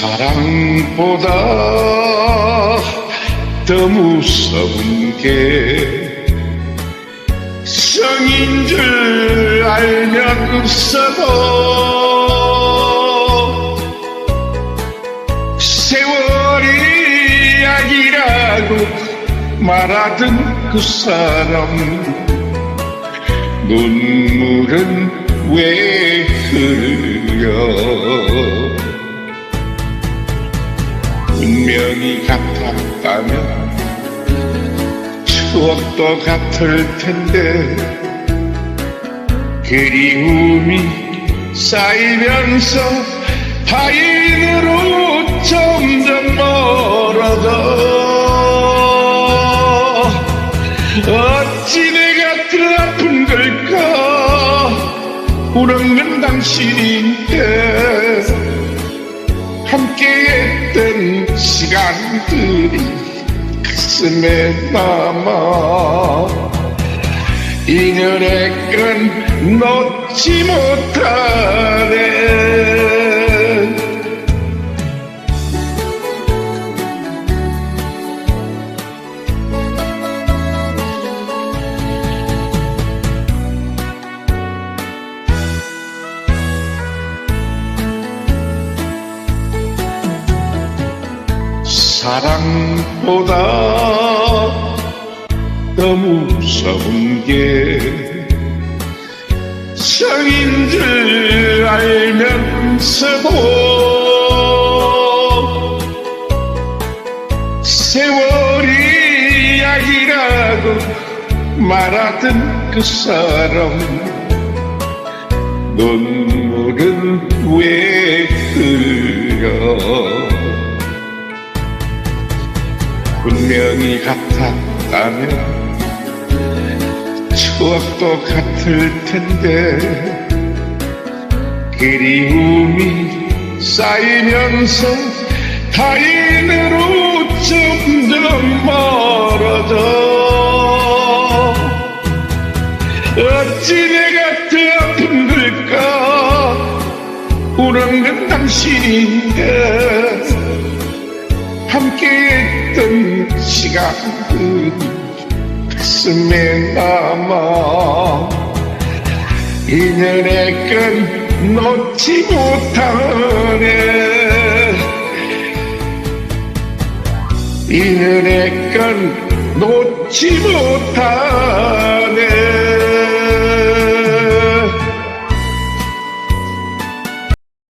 사랑보다 더 무서운 게 성인 줄 알면 없어도 세월이 약이라고 말하던 그 사람 눈물은 왜 흘려 운명이 같았다면 추억도 같을 텐데 그리움이 쌓이면서 타인으로 점점 멀어져 어찌 내가 그 아픈 걸까? 우는 당신인데 함께했던 시간들이 가슴에 남아. 인연의 끈 놓지 못하네 사랑보다 더 무서운 게 성인 줄 알면서도 세월이 약이라고 말하던 그 사람 눈물은 왜 분명히 같았다면 추억도 같을 텐데 그리움이 쌓이면서 타인으로 점점 멀어져 어찌 내가 더 아픈 걸까? 우는 건 당신인데 함께했던 시간들 가슴에 남아 인연의 끈 놓지 못하네. 인연의 끈 놓지 못하네